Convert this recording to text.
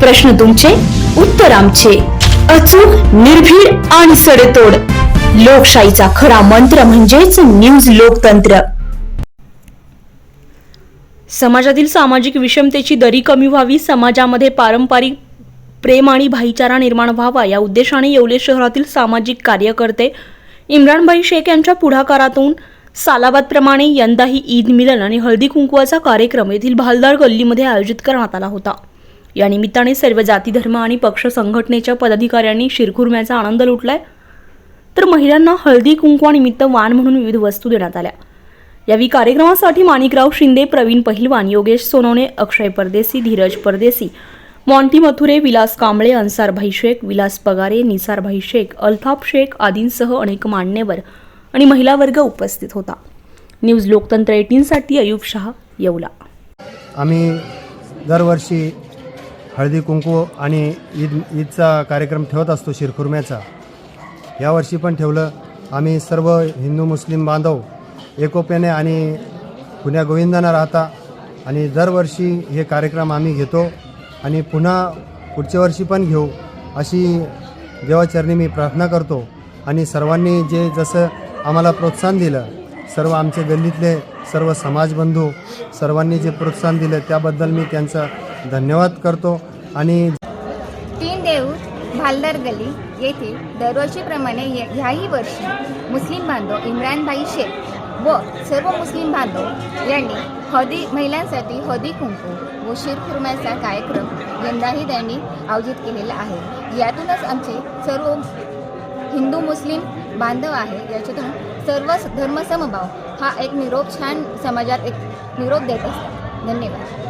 प्रश्न तुमचे उत्तर आमचे. अचूक निर्भीड आणि सडेतोड. लोकशाहीचा खरा मंत्र म्हणजेच न्यूज लोकतंत्र. समाजातील सामाजिक विषमतेची दरी कमी व्हावी समाजामध्ये पारंपरिक प्रेम आणि भाईचारा निर्माण व्हावा या उद्देशाने येवले शहरातील सामाजिक कार्यकर्ते इम्रानभाई शेख यांच्या पुढाकारातून सालाबादप्रमाणे यंदाही ईद मिलन आणि हळदी कुंकवाचा कार्यक्रम येथील भालदार गल्लीमध्ये आयोजित करण्यात आला होता. या निमित्ताने सर्व जाती धर्म आणि पक्ष संघटनेच्या पदाधिकाऱ्यांनी शिरखुर्म्याचा आनंद लुटलाय. तर महिलांना हळदी कुंकवानिमित्त वाण म्हणून विविध वस्तू देण्यात आल्या. यावेळी कार्यक्रमासाठी माणिकराव शिंदे प्रवीण पहिलवान योगेश सोनवणे अक्षय परदेसी धीरज परदेसी मॉन्टी मथुरे विलास कांबळे अन्सारभाई शेख विलास पगारे निसारभाई शेख अल्ताफ शेख आदींसह अनेक मान्यवर आणि महिला वर्ग उपस्थित होता. न्यूज लोकतंत्र एटीनसाठी अयूब शहा येवला. आम्ही दरवर्षी हळदी कुंकू आणि ईद ईदचा कार्यक्रम ठेवत असतो शिरखुर्म्याचा. यावर्षी पण ठेवलं. आम्ही सर्व हिंदू मुस्लिम बांधव एकोप्याने आणि पुण्या गोविंदांना राहता आणि दरवर्षी हे कार्यक्रम आम्ही घेतो आणि पुन्हा पुढच्या वर्षी पण घेऊ अशी देवाचरणी मी प्रार्थना करतो आणि सर्वांनी जे जसं आम्हाला प्रोत्साहन दिलं सर्व आमचे गल्लीतले सर्व समाजबंधू सर्वांनी जे प्रोत्साहन दिलं त्याबद्दल मी त्यांचा धन्यवाद करतो आणि तीन देऊळ भालदर गली येथे दरवर्षीप्रमाणे ह्याही वर्षी मुस्लिम बांधव इम्रानभाई शेख व सर्व मुस्लिम बांधव यांनी हदी महिलांसाठी हदी कुंकू व शिरखुरम्याचा कार्यक्रम यंदाही त्यांनी आयोजित केलेला आहे. यातूनच आमचे सर्व हिंदू मुस्लिम बांधव आहे. याच्यातून सर्व धर्मसमभाव हा एक निरोप छान समाजात एक निरोप देत असतो धन्यवाद.